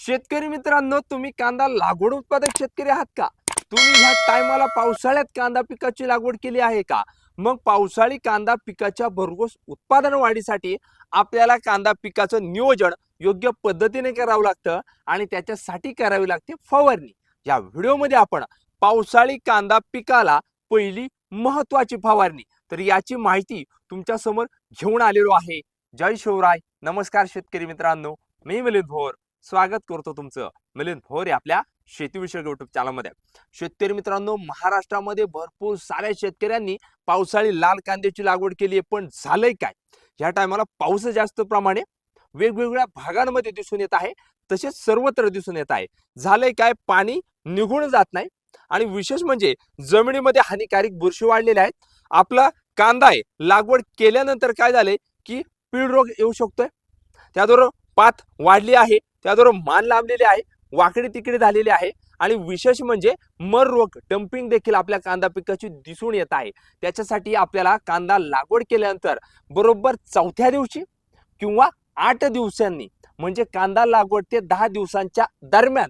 शेतकरी मित्रांनो तुम्ही कांदा लागवड उत्पादक शेतकरी आहात का? तुम्ही ह्या टायमाला पावसाळ्यात कांदा पिकाची लागवड केली आहे का? मग पावसाळी कांदा पिकाच्या भरघोस उत्पादन वाढीसाठी आपल्याला कांदा पिकाचं नियोजन योग्य पद्धतीने करावं लागतं आणि त्याच्यासाठी करावी लागते फवारणी. या व्हिडिओमध्ये आपण पावसाळी कांदा पिकाला पहिली महत्वाची फवारणी. तर याची माहिती तुमच्यासमोर घेऊन आलेलो आहे. जय शिवराय. नमस्कार शेतकरी मित्रांनो. मी मिलिंद भोर. स्वागत करतो तुमचं. मिलिंद भोरे आपल्या शेतीविषयक युट्यूब चॅनलमध्ये शेतकरी मित्रांनो महाराष्ट्रामध्ये भरपूर साऱ्या शेतकऱ्यांनी पावसाळी लाल कांद्याची लागवड केली आहे. पण झालंय काय? ह्या टायमाला पाऊस जास्त प्रमाणे वेगवेगळ्या भागांमध्ये दिसून येत आहे. तसेच सर्वत्र दिसून येत आहे. झालंय काय? पाणी निघून जात नाही. आणि विशेष म्हणजे जमिनीमध्ये हानिकारक बुरशी वाढलेल्या आहेत. आपला कांदा आहे. लागवड केल्यानंतर काय झालंय? की पीड रोग येऊ शकतोय. त्याबरोबर पात वाढली आहे. त्याबरोबर मान लांबलेली आहे वाकडी तिकडे झालेली आहे आणि विशेष म्हणजे मर रोग डम्पिंग देखील आपल्या कांदा पिकाची दिसून येत आहे. त्याच्यासाठी आपल्याला कांदा लागवड केल्यानंतर बरोबर चौथ्या दिवशी किंवा आठ दिवसांनी म्हणजे कांदा लागवड ते दहा दिवसांच्या दरम्यान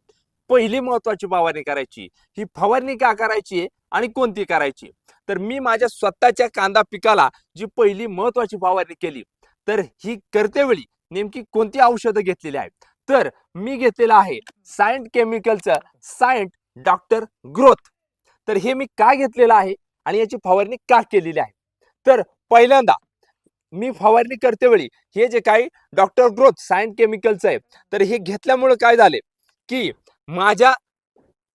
पहिली महत्वाची फवारणी करायची. ही फवारणी का करायची आहे आणि कोणती करायची तर मी माझ्या स्वतःच्या कांदा पिकाला जी पहिली महत्वाची फवारणी केली तर ही करतेवेळी नेमकी कोणती औषधं घेतलेली आहेत? तर मी घेतलेलं आहे सायंट केमिकलचं सायंट डॉक्टर ग्रोथ. तर हे मी का घेतलेलं आहे आणि याची फवारणी का केलेली आहे? तर पहिल्यांदा मी फवारणी करतेवेळी हे जे काही डॉक्टर ग्रोथ सायंट केमिकलचं आहे तर हे घेतल्यामुळे काय झाले की माझ्या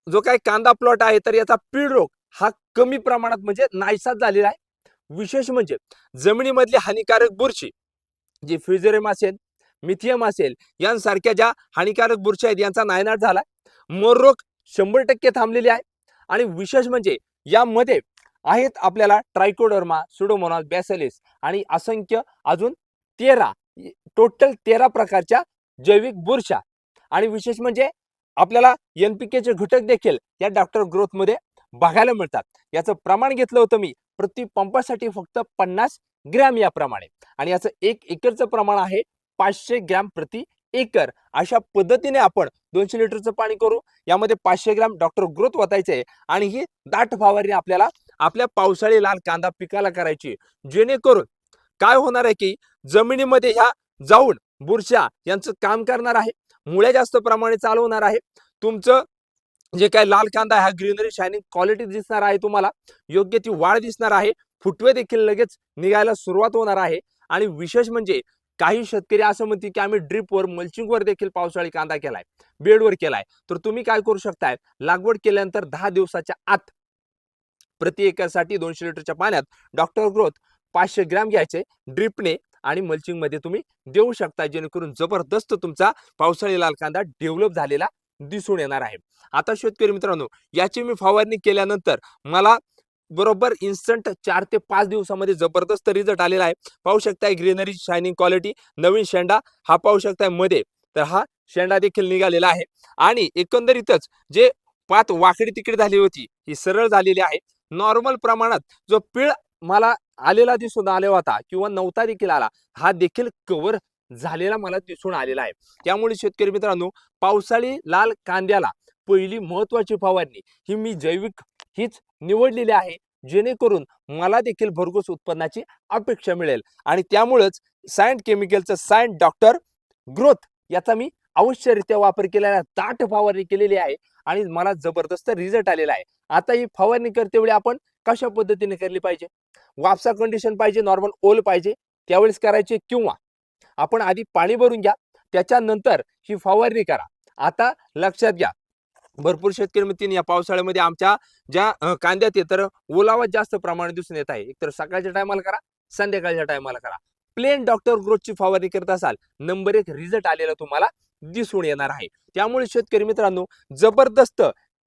जो काही कांदा प्लॉट आहे तर याचा पीड रोग हा कमी प्रमाणात म्हणजे नाहीसाच झालेला आहे. विशेष म्हणजे जमिनीमधली हानिकारक बुरशी जी फ्युजेरियम असेल मिथियम असेल. यांसारख्या ज्या हानिकारक बुरशी आहेत यांचा नायनाट झाला मोररोग शंभर टक्के थांबलेली आहे. आणि विशेष म्हणजे यामध्ये आहेत आपल्याला ट्रायकोडर्मा सुडोमोनाल बॅसेलिस आणि असंख्य अजून तेरा टोटल तेरा प्रकारच्या जैविक बुरशा. आणि विशेष म्हणजे आपल्याला एनपीकेचे घटक देखील या डॉक्टर ग्रोथमध्ये बघायला मिळतात. याचं प्रमाण घेतलं होतं मी प्रति पंपासाठी फक्त पन्नास ग्रॅम याप्रमाणे. आणि याचं एक एकरचं प्रमाण आहे पाचशे ग्रॅम प्रति एकर. अशा पद्धतीने आपण दोनशे लिटरचं पाणी करू. यामध्ये पाचशे ग्रॅम डॉक्टर ग्रोथ वाचायचे आहे आणि ही दाट फवारणी आपल्याला आपल्या पावसाळी लाल कांदा पिकाला करायची जेणेकरून काय होणार आहे की जमिनीमध्ये ह्या जाऊन बुरशा यांचं काम करणार आहे. मुळ्या जास्त प्रमाणे चालवणार आहे. तुमचं जे काय लाल कांदा हा ग्रीनरी शायनिंग क्वालिटी दिसणार आहे तुम्हाला. योग्य ती वाढ दिसणार आहे. फुटवे देखील लगेच निघायला सुरुवात होणार आहे. आणि विशेष म्हणजे काही शेतकरी असं म्हणतील की आम्ही ड्रिपवर मल्चिंगवर देखील पावसाळी कांदा केलाय बेडवर केलाय. तर तुम्ही काय करू शकताय? लागवड केल्यानंतर दहा दिवसाच्या आत प्रति एकरसाठी दोनशे लिटरच्या पाण्यात डॉक्टर ग्रोथ पाचशे ग्रॅम घ्यायचे ड्रिपने आणि मल्चिंगमध्ये तुम्ही देऊ शकता जेणेकरून जबरदस्त तुमचा पावसाळी लाल कांदा डेव्हलप झालेला दिसून येणार आहे. आता शेतकरी मित्रांनो याची मी फवारणी केल्यानंतर मला बरोबर इन्स्टंट चार ते पाच दिवसामध्ये जबरदस्त रिझल्ट आलेला आहे. पाहू शकताय ग्रीनरी शायनिंग क्वालिटी नवीन शेंडा हा पाहू शकतायमध्ये. तर हा शेंडा देखील निघालेला आहे. आणि एकंदरीतच जे पात वाकडी तिकडी झाली होती ही सरळ झालेली आहे. नॉर्मल प्रमाणात जो पिळ मला आलेला दिसून आला होता किंवा नव्हता देखील आला हा देखील कव्हर झालेला मला दिसून आलेला आहे. त्यामुळे शेतकरी मित्रांनो पावसाळी लाल कांद्याला पहिली महत्वाची फवारणी ही मी जैविक हीच निवडलेली आहे. जेणेकरून मला देखील भरघोस उत्पन्नाची अपेक्षा मिळेल. आणि त्यामुळेच सायंट केमिकलचं सायंट डॉक्टर ग्रोथ याचा मी अवश्यरित्या वापर केलेला ताट दाट फवारणी केलेली आहे. आणि मला जबरदस्त रिझल्ट आलेला आहे. आता ही फवारणी करते वेळी आपण कशा पद्धतीने केली पाहिजे? वापसा कंडिशन पाहिजे नॉर्मल ओल पाहिजे त्यावेळेस करायचे किंवा आपण आधी पाणी भरून घ्या त्याच्यानंतर ही फवारणी करा. आता लक्षात घ्या भरपूर शेतकरी मित्रांनो या पावसाळ्यामध्ये आमच्या ज्या कांद्यात आहे तर ओलावा जास्त प्रमाणात दिसून येत आहे. एकतर सकाळच्या टायमाला करा संध्याकाळच्या टायमाला करा. प्लेन डॉक्टर ग्रोथची फवारणी करत असाल नंबर एक रिझल्ट आलेला तुम्हाला दिसून येणार आहे. त्यामुळे शेतकरी मित्रांनो जबरदस्त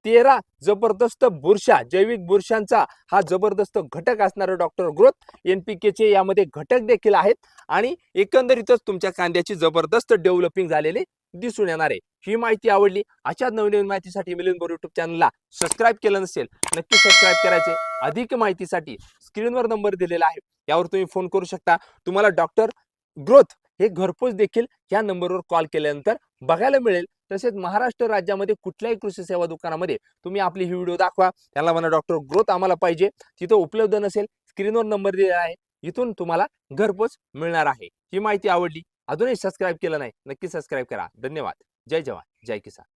तेरा जबरदस्त बुरशा जैविक बुरशांचा हा जबरदस्त घटक असणारा डॉक्टर ग्रोथ एनपीकेचे यामध्ये घटक देखील आहेत आणि एकंदरीतच तुमच्या कांद्याची जबरदस्त डेव्हलपिंग झालेली दिसून येणार आहे. ही माहिती आवडली अशाच नवीन नवीन माहितीसाठी मिलिंद बोर युट्यूब चॅनलला सबस्क्राईब केलं नसेल नक्की सबस्क्राईब करायचे. अधिक माहितीसाठी स्क्रीनवर नंबर दिलेला आहे यावर तुम्ही फोन करू शकता. तुम्हाला डॉक्टर ग्रोथ हे घरपोच देखील या नंबरवर कॉल केल्यानंतर बघायला मिळेल. तसेच महाराष्ट्र राज्यामध्ये कुठल्याही कृषी सेवा दुकानामध्ये तुम्ही आपली ही व्हिडिओ दाखवा. त्याला म्हणा डॉक्टर ग्रोथ आम्हाला पाहिजे. तिथं उपलब्ध नसेल स्क्रीनवर नंबर दिलेला आहे. इथून तुम्हाला घरपोच मिळणार आहे. ही माहिती आवडली अजूनही सबस्क्राईब केलं नाही नक्की सबस्क्राईब करा. धन्यवाद. जय जवान. जय किसान.